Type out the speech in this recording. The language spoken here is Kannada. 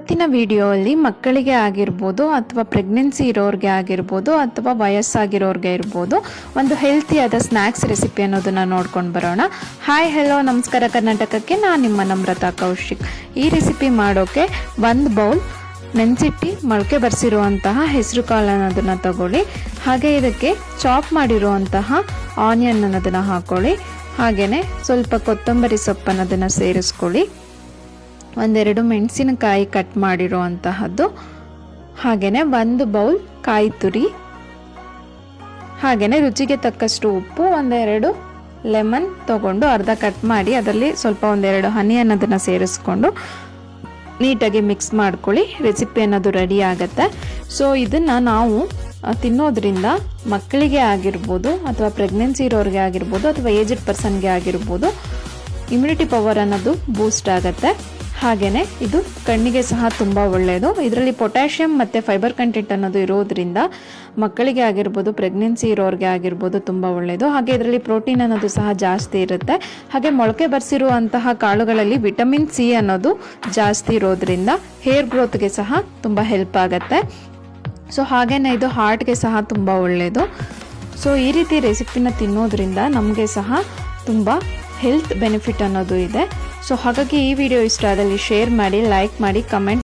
ಇವತ್ತಿನ ವಿಡಿಯೋಲ್ಲಿ ಮಕ್ಕಳಿಗೆ ಆಗಿರ್ಬೋದು ಅಥವಾ ಪ್ರೆಗ್ನೆನ್ಸಿ ಇರೋರಿಗೆ ಆಗಿರ್ಬೋದು ಅಥವಾ ವಯಸ್ಸಾಗಿರೋರಿಗೆ ಇರ್ಬೋದು ಒಂದು ಹೆಲ್ತಿಯಾದ ಸ್ನ್ಯಾಕ್ಸ್ ರೆಸಿಪಿ ಅನ್ನೋದನ್ನು ನೋಡ್ಕೊಂಡು ಬರೋಣ. ಹಾಯ್ ಹೆಲೋ ನಮಸ್ಕಾರ. ಕರ್ನಾಟಕಕ್ಕೆ ನಾನು ನಿಮ್ಮ ನಮ್ರತಾ ಕೌಶಿಕ್. ಈ ರೆಸಿಪಿ ಮಾಡೋಕೆ ಒಂದು ಬೌಲ್ ನೆನ್ಸಿಟ್ಟಿ ಮೊಳಕೆ ಬರೆಸಿರುವಂತಹ ಹೆಸರು ಕಾಳು ಅನ್ನೋದನ್ನು ತಗೊಳ್ಳಿ. ಹಾಗೆ ಇದಕ್ಕೆ ಚಾಪ್ ಮಾಡಿರುವಂತಹ ಆನಿಯನ್ ಅನ್ನೋದನ್ನು ಹಾಕೊಳ್ಳಿ. ಹಾಗೆಯೇ ಸ್ವಲ್ಪ ಕೊತ್ತಂಬರಿ ಸೊಪ್ಪು ಅನ್ನೋದನ್ನು ಸೇರಿಸ್ಕೊಳ್ಳಿ. ಒಂದೆರಡು ಮೆಣಸಿನಕಾಯಿ ಕಟ್ ಮಾಡಿರೋ ಅಂತಹದ್ದು ಹಾಗೆಯೇ ಒಂದು ಬೌಲ್ ಕಾಯಿ ತುರಿ ಹಾಗೆಯೇ ರುಚಿಗೆ ತಕ್ಕಷ್ಟು ಉಪ್ಪು, ಒಂದೆರಡು ಲೆಮನ್ ತಗೊಂಡು ಅರ್ಧ ಕಟ್ ಮಾಡಿ ಅದರಲ್ಲಿ ಸ್ವಲ್ಪ ಒಂದೆರಡು ಹನಿ ಅನ್ನೋದನ್ನು ಸೇರಿಸ್ಕೊಂಡು ನೀಟಾಗಿ ಮಿಕ್ಸ್ ಮಾಡ್ಕೊಳ್ಳಿ. ರೆಸಿಪಿ ಅನ್ನೋದು ರೆಡಿ ಆಗುತ್ತೆ. ಸೊ ಇದನ್ನು ನಾವು ತಿನ್ನೋದ್ರಿಂದ ಮಕ್ಕಳಿಗೆ ಆಗಿರ್ಬೋದು ಅಥವಾ ಪ್ರೆಗ್ನೆನ್ಸಿ ಇರೋರಿಗೆ ಆಗಿರ್ಬೋದು ಅಥವಾ ಏಜ್ಡ್ ಪರ್ಸನ್ಗೆ ಆಗಿರ್ಬೋದು ಇಮ್ಯುನಿಟಿ ಪವರ್ ಅನ್ನೋದು ಬೂಸ್ಟ್ ಆಗುತ್ತೆ. ಹಾಗೆಯೇ ಇದು ಕಣ್ಣಿಗೆ ಸಹ ತುಂಬ ಒಳ್ಳೆಯದು. ಇದರಲ್ಲಿ ಪೊಟ್ಯಾಷಿಯಂ ಮತ್ತು ಫೈಬರ್ ಕಂಟೆಂಟ್ ಅನ್ನೋದು ಇರೋದ್ರಿಂದ ಮಕ್ಕಳಿಗೆ ಆಗಿರ್ಬೋದು, ಪ್ರೆಗ್ನೆನ್ಸಿ ಇರೋರಿಗೆ ಆಗಿರ್ಬೋದು ತುಂಬ ಒಳ್ಳೆಯದು. ಹಾಗೆ ಇದರಲ್ಲಿ ಪ್ರೋಟೀನ್ ಅನ್ನೋದು ಸಹ ಜಾಸ್ತಿ ಇರುತ್ತೆ. ಹಾಗೆ ಮೊಳಕೆ ಬರೆಸಿರುವಂತಹ ಕಾಳುಗಳಲ್ಲಿ ವಿಟಮಿನ್ ಸಿ ಅನ್ನೋದು ಜಾಸ್ತಿ ಇರೋದ್ರಿಂದ ಹೇರ್ ಗ್ರೋತ್ಗೆ ಸಹ ತುಂಬ ಹೆಲ್ಪ್ ಆಗುತ್ತೆ. ಸೊ ಹಾಗೆಯೇ ಇದು ಹಾರ್ಟ್ಗೆ ಸಹ ತುಂಬ ಒಳ್ಳೆಯದು. ಸೊ, ಈ ರೀತಿ ರೆಸಿಪಿನ ತಿನ್ನೋದ್ರಿಂದ ನಮಗೆ ಸಹ ತುಂಬ ಹೆಲ್ತ್ ಬೆನಿಫಿಟ್ ಅನ್ನೋದು ಇದೆ. ಸೊ ಹಾಗಾಗಿ ಈ ವಿಡಿಯೋ ಇಷ್ಟ ಆದಲ್ಲಿ ಶೇರ್ ಮಾಡಿ ಲೈಕ್ ಮಾಡಿ ಕಮೆಂಟ್